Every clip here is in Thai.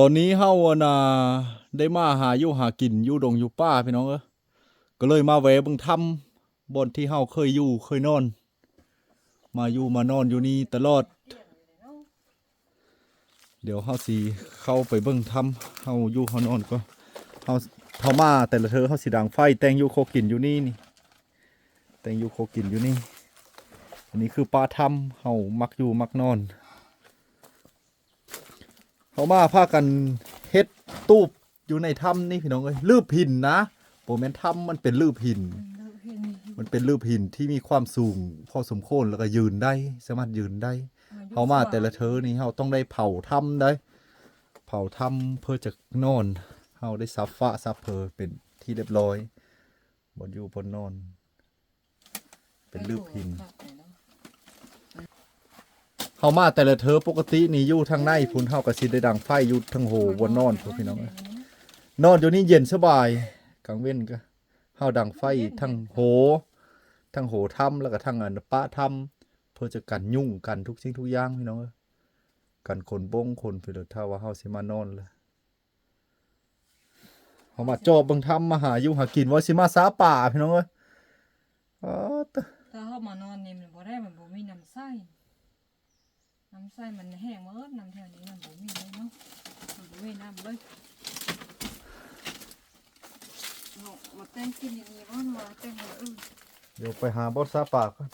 ตอนนี้เฮาอะนะได้มาหาอยู่หากินอยู่ดงอยู่ป่าพี่น้องเอ้อก็เลยมาแวะเบิ่งถ้ำบนที่เฮาเคยอยู่เคยนอน มาอยู่มานอนอยู่นี่ตลอด เดี๋ยวเฮาสิเข้าไปเบิ่งถ้ำเฮาอยู่เฮานอนก็เฮาเฮามาแต่ละเธอเฮาสิดังไฟแต่งอยู่โคกินอยู่นี่นี่ แต่งอยู่โคกินอยู่นี่ อันนี้คือป่าถ้ำเฮามักอยู่มักนอน เขามาพากันเฮ็ดตูบอยู่ในถ้ำนี่พี่น้องเอ้ยลืบหินนะโปแมนถ้ำมันเป็นลืบหิน มันเป็นลืบหินที่มีความสูงพอสมควรแล้วก็ยืนได้ สามารถยืนได้เขามาแต่ละเธอนี่เขาต้องได้เผาถ้ำได้ เผาถ้ำเพื่อจะนอนเขาได้ซับฟ้าซับเพอเป็นที่เรียบร้อยบนอยู่บนนอน เป็นลืบหิน เขามาแต่ละเธอปกตินี่อยู่ทางในพุ่นเฮาก็สิได้ดังไฟอยู่ทางโหบนนอนพุ่นพี่น้องเอ้ยนอนอยู่นี่เย็นสบายกลางเว้นก็เฮาดังไฟทั้งโหทั้งโหถ้ำแล้วก็ทั้งอันปะถ้ำเพื่อจะกันยุ่งกันทุกสิ่งทุกอย่างพี่น้องเอ้ยกันคนบงคนไปเลยถ้าว่าเฮาสิมานอนเลยเฮามาจอบเบิ่งถ้ำมาหาอยู่หากินว่าสิมาสาป่าพี่น้องเอ้ยอ๋อตะถ้าเข้ามานอนนี่มันบ่ได้มันบ่มีน้ำไส้ น้ำไส้มันแห้งหมดน้ำแถวนี้มันบ่มีเลยเนาะมันบ่มีน้ำเลยเอามาแต่งกินอย่างนี้บ่มาแต่งอย่างอื่นเดี๋ยวไปหาบอสซาป่าก่อน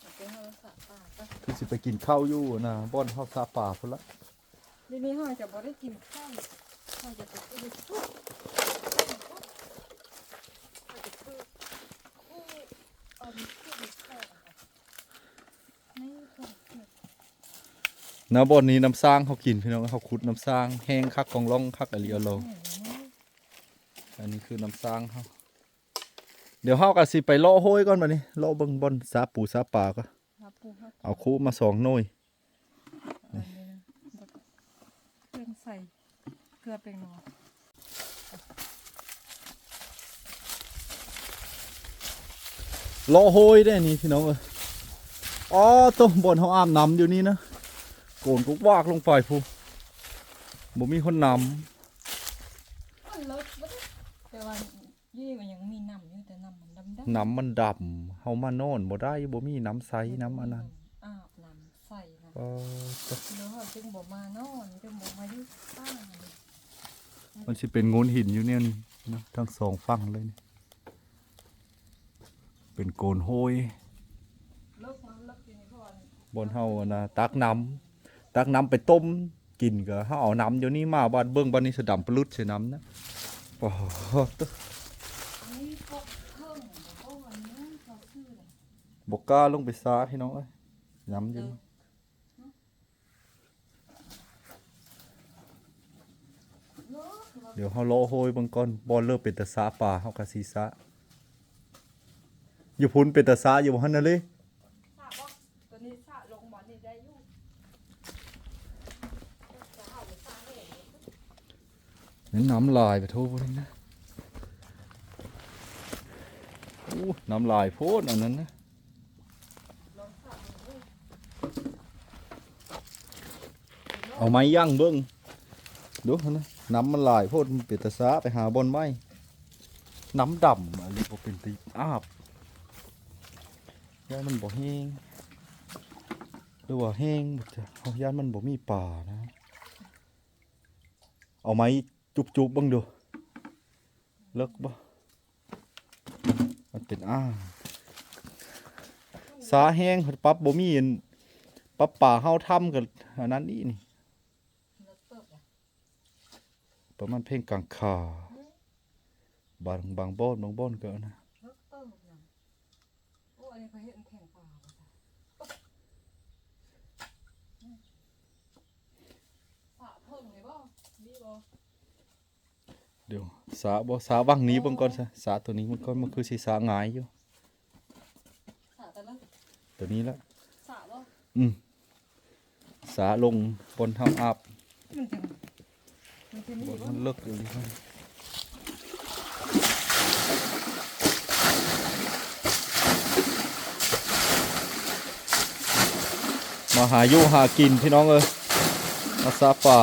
เอาไปให้สระปากก็คือสิไปกินข้าวอยู่นะบ่อนข้าวซาป่าพุ่นละเดี๋ยวนี้เฮาจะบ่ได้กินข้าวเฮาจะไปกินซุปเฮาจะคือคู่เอามีคู่มีข้าวอะค่ะนี่ค่ะ นะบ่อนนี้น้ำสร้างเขากินพี่น้องเขาขุดน้ำสร้างแห้งคักกองร่องคักอะลีอะโลอันนี้คือน้ำสร้างเขาเดี๋ยวเฮาก็สิไปเลาะโห้ยก่อนบัดนี้เลาะเบิ่งบ่อนซาปูซาป่าก็ครับปูครับเอาคู่มาสองหน่วยอันนี้นะแล้วก็เครื่องใส่เกลือเป็นหนอเลาะโห้ยได้นี่พี่น้องเอ้ยอ๋อต้มบ่อนเฮาอาบน้ำอยู่นี่นะโกนกุกวากลงไปพูบ่มีคนนำมันลดบ่ได้แต่ว่ายี่มันยังมีน้ำอยู่แต่น้ำมันดำๆน้ำมันดำเฮามานอนบ่ได้บ่มีน้ำใสน้ำอันนั้นอาบน้ำใส่นะเออแล้วเขาจึงบ่มานอนจึงบ่มาอยู่บ้านมันสิเป็นโงนหินอยู่เนี่ยนี่นะทั้งสองฝั่งเลยนี่เป็นโกนโห้ยเลิกมันเลิกอยู่ในพ่อน บนเฮาอะนะตักน้ำ ตักน้ำไปต้มกินก็เฮาเอาน้ำเดี๋ยวนี้มาบ้านเบิ่งบ้านนี้สะดำปลุดใส่น้ำนะโอ้โหอันนี้พวกเครื่อกอันนี้เขาซื้อเลยบกล้าลงไปซาพี่น้องเอ้ยน้ำอยู่เดี๋ยวเฮาโลโหยบิ่งก่อนบ่เริ่มเป็นตะซาป่าเฮาก็สิซาอยู่พุ่นเป็นตะซาอยู่บ่หั่นน่ะเลย สระบ่ตัวนี้สระลงบ่อนี่ได้อยู่จะหาหรือสระเห น้นน้ำลายไปโทษพวกนี้นะอู้น้ำลายโพดอันนั้นนะเอาไม้ย่างเบิ้งดูนะน้ำมันลายโพดเป็นตะซาไปหาบนไม้น้ำดำอันนี้บ่เป็นตีอาบย่านมันบ่แห้งหรือว่าแห้งหมดจ้ะเอาย่านมันบ่มีป่านะ เอาไม้ จุบจุบบ้างดูเลิกบ่มันเป็นอ้าสาแห้งปั๊บบ่มีอันปั๊บป่าเฮาทำกับอันนั้นนี่นี่ประมาณเพลงกลางขาบางบางบ้อนบางบ้อนก็นะเลิกเติบนะโอ้อันนี้เขาเห็นแข่งปลาสระเพิ่งเลยบ่มีบ่ เดี๋ยวสาบ่สาวังนี้เบิ่งก่อนซะสาตัวนี้มันก็มันคือสิสาหงายอยู่สระแต่ละตัวนี้ละสระบ่อืมสาลงบนเฮาอาบมันจะมันจะมีบนบ่มันเลิกอยู่นี่มาหาอยู่หากินพี่น้องเอ้ยมาซาป่า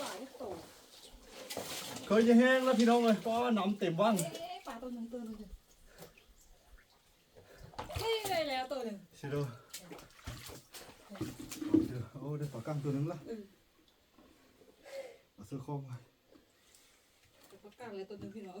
ปล่อยให้ตเคยจะแห้งแล้วพี่น้องเลยก็หน้ำเต็มว่างเอ๊ะปลาตัวนึงตัวหนึ่งนี่ไงแล้วตัวนึงสิดูดโอ้ได้ปลากังตัวหนึงละเอาเสื้อคล้องไว้ ปลากลางเลยตัวนึงพี่น้อง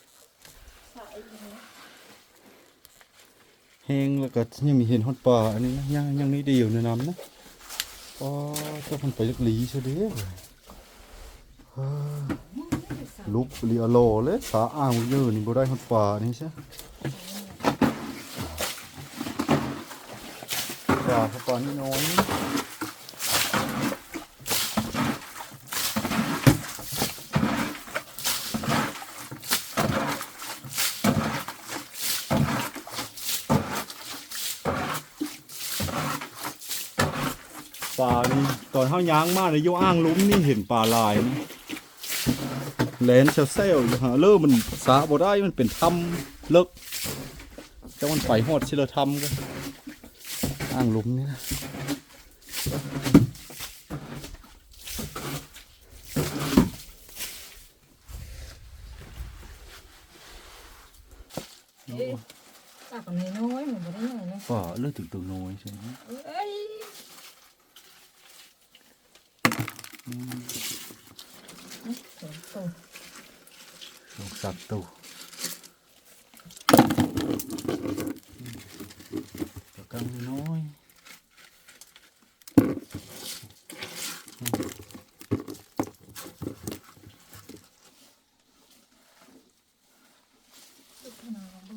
ก็ยังมีเห็นฮอดปลาอันนี้นะยังยังนี่เดียวในน้ำนะอ๋อเจ้ามันไปลึกหลีเฉยเด้อฮ่าลุกเรียโลเลยสาอ่างเยอะนี่บ่ได้ฮอดปลานี่ใช่ปลาปลานี่น้อยนี่ปลานี่ ตอนเฮาย้างมาเลยอยู่อ่างหลุมนี่เห็นปลาหลายนี่แหลนเซลเซลอยู่หาเริ่มมันสาบ่ได้มันเป็นถ้ำเลิกแต่มันไปฮอดชิละถ้ำก็อ่างหลุมนี่นะเอ๊ะปลาตัวนี้น้อยเหมือนบ่ได้ใหญ่นะฝ่าเลือดถึงตัวน้อยใช่ไหมเอ้ยสองตัว ล งสักตัวตัวกังน้อยลูกขนาดข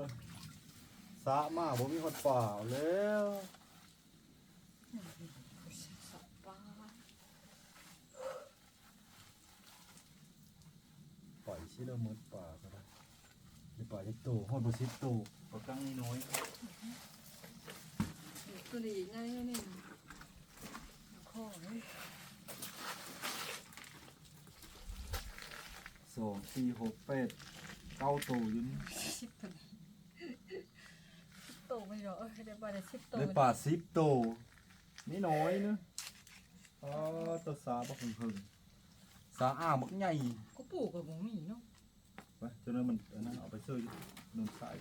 อ งลูกสาน้ำบักง่ายๆอ่างน้ำไปปลาเลยเมื่อได้อ่างน้ำปัดสาลอยน้ำพี่น้องเอ้ยสามาผมมีคนฝ่าแล้วปลาปล่อยชิละมืดป่าก็ได้หรือป่าเล็กโตหอดบุสิบโตตัวกังน้อยตัวนี้ง่ายนี่ข้อนี่สองสี่หกแปดเก้าโตอยู่นี่สิบตัวโต ไม่หรอได้ปลาได้สิบตัวเลยป่าสิบโตนี่น้อยเนอะอ๋อตัวสาบักหึงหึงสาอ่างบักใหญ่ก็ปลูกกับบ่มีเนาะไปจนนั้นมันอันนั้นเอาไปซื้อหนุ่มสาย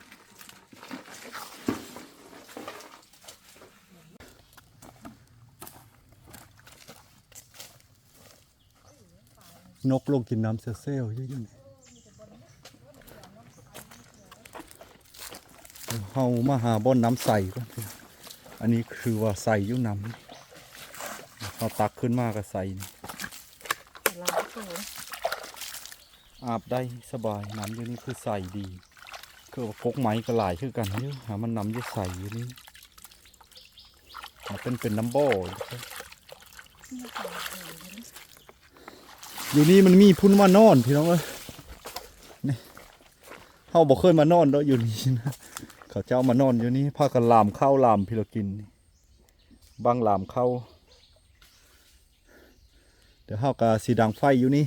นกลงกินน้ำเซลเซลเยอะๆเเฮามาหาบ่อนน้ำใสก่อนอันนี้คือว่าใสอยู่น้ำเราตักขึ้นมาก็ใสอาบได้สบายน้ำอยู่นี่คือใสดีคือว่ากไม้ก็หลายคือกันเยอะหามันน้ำอยู่ใสอยู่นี่มันเป็นเป็นน้ำบ่ออยู่นี่มันมีพุ่นว่านอนพี่น้องเอ้ยนี่เฮาบอกเคยมานอนเด้ออยู่นี่นะ เขาเจ้ามานอนอยู่นี่พากันลามข้าวลามพิลกินบางลามเข้าเดี๋ยวเฮากะสีดังไฟอยู่นี่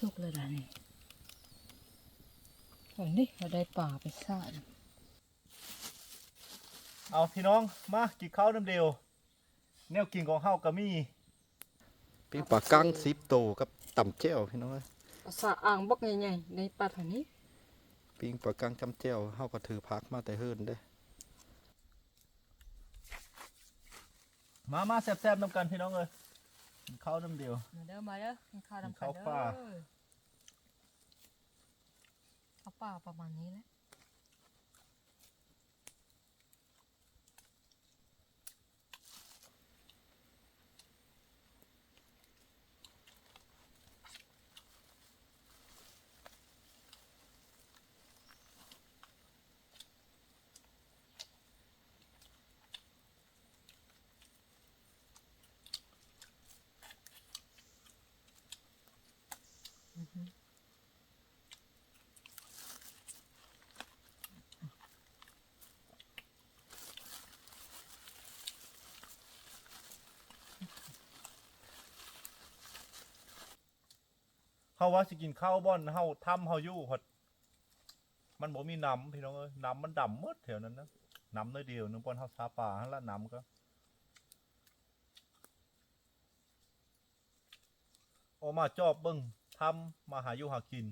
สุกเลยล่ะนี่เห็นดิเราได้ป่าไปซ่าเอาพี่น้องมากินข้าวน้ำเดียวแนวกินของเฮาก็มีปิ้งปลากังสิบโตกับต่ำแจ้วพี่น้องเอ้ยภาษาอ่างบักใหญ่ๆในป่าแถวนี้ปิ้งปลากังจำแจ้วเฮาก็ถือพักมาแต่เฮิรนเด้มามาแซ่บๆน้ำกันพี่น้องเอ้ย กินข้าวน้ำเดียว มาเด้อมาเด้อกินข้าวกินดำกัข้านวเด้ป่าอข้าวป่าประมาณนี้แหละ เฮาว่าสิกินข้าวบ่อนเฮาทำเฮาอยู่ฮอดมันบ่มีน้ำพี่น้องเอ้ยน้ำมันดำหมดแถวนั้นนะน้ำน้อยเดียวนึงบ่อนเฮาซาป่าหั่นละน้ำก็ ออกมาจอบเบิ่งทำมาหาอยู่หากิน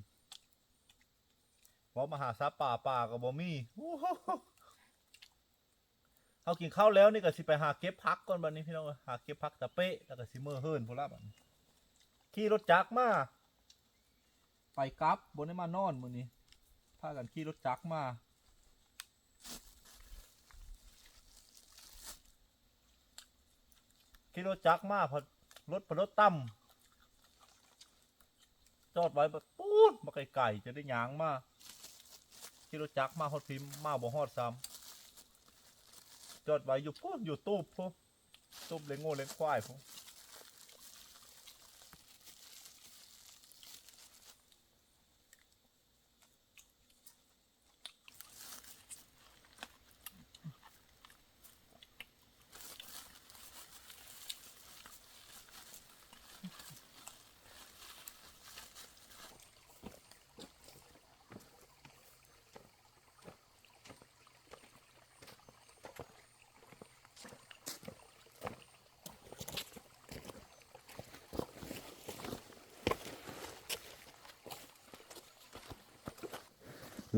บ่มาหาซาป่าป่าก็บ่มีเฮากินข้าวแล้วนี่ก็สิไปหาเก็บผักก่อนบัดนี้พี่น้องเอ้ยหาเก็บผักตะเปะแล้วก็สิมื้อเฮิรนพุ่นละบัดนี้ขี่รถจักรมา ไปกลับบนได้มานอนมื้อนี้พากันขี่รถจักรมาขี่รถจักรมาพอรถพอรถต่ำจอดไว้แบบปูดมาไกลๆจะได้ยางมาขี่รถจักรมาฮอดพิมพ์มาบ่ฮอดซ้ำจอดไว้อยู่ปูดอยู่ตูบพูตูบเลี้ยงโง่เลี้ยงควายพู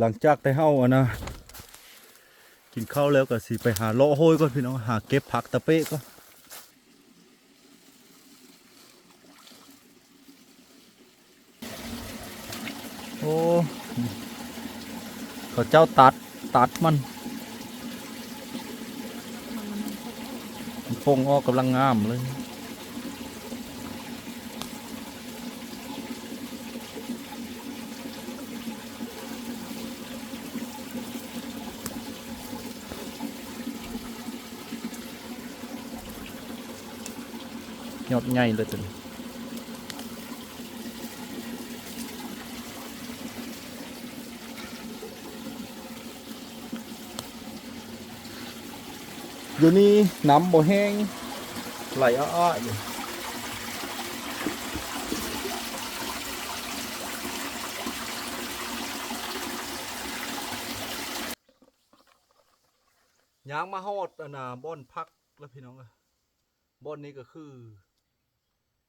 หลังจากได้เฮาอะนะ กินข้าวแล้วก็สิไปหาเลาะห้ยก่อนพี่น้องหาเก็บผักตะเปะก่อนโอ้เขาเจ้าตัดตัดมันมันฟงออกกำลังงามเลย ยอดใหญ่เลยตัวนี้อยู่นี่น้ำบ่แห้งไหลอ้อๆอยู่ยางมาฮอดอันน่ะบ่อนพักแล้วพี่น้องเอ้ยบ่อนนี้ก็คือ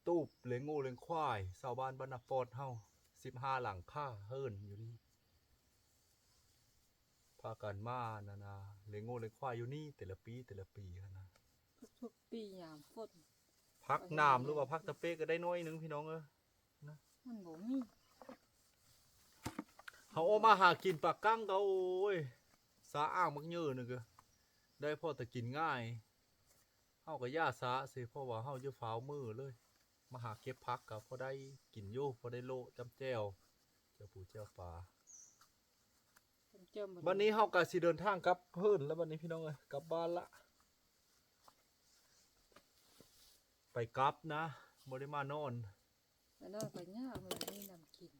ตูบเลี้ยงงูเลี้ยงควายชาวบ้านบ้านนาปอดเฮาสิบห้าหลังค่าเฮิรนอยู่นี่พากันมานานาเลี้ยงงูเลี้ยงควายอยู่นี่แต่ละปีแต่ละปีหั้นนะทุกๆปียามฝนพักน้ำหรือว่าพักตะเป้ก็ได้น้อยหนึงพี่น้องเอ้ยมันบ่มีเขาเอามาหากินปลากั้งก็โอ้ยสาอ่างมักเยอะนึงก็ได้พอแต่กินง่ายเฮาก็ย่าสาสิเพราะว่าเฮาอยู่ฟ้าวมือเลย มาหาเก็บพักก็พอได้กินอยู่พอได้โลจำแจวเจ้าปูเจ้าปลาผมเจอหมดวันนี้เฮาก็สิเดินทางกลับเพิ่นแล้ววันนี้พี่น้องเอ้ยกลับบ้านละไปกลับนะบ่ได้มานอนไปนอนไปย่ามันไม่นำกิน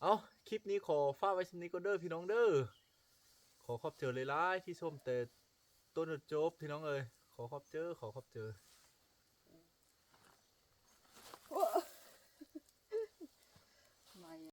เอาคลิปนี้ขอฝากไว้สำนี้ก็เด้อพี่น้องเด้อขอขอบเจอเลยล่ายๆที่ชมแต่ต้นจนจบพี่น้องเอ้ยขอขอบเจอขอขอบเจอ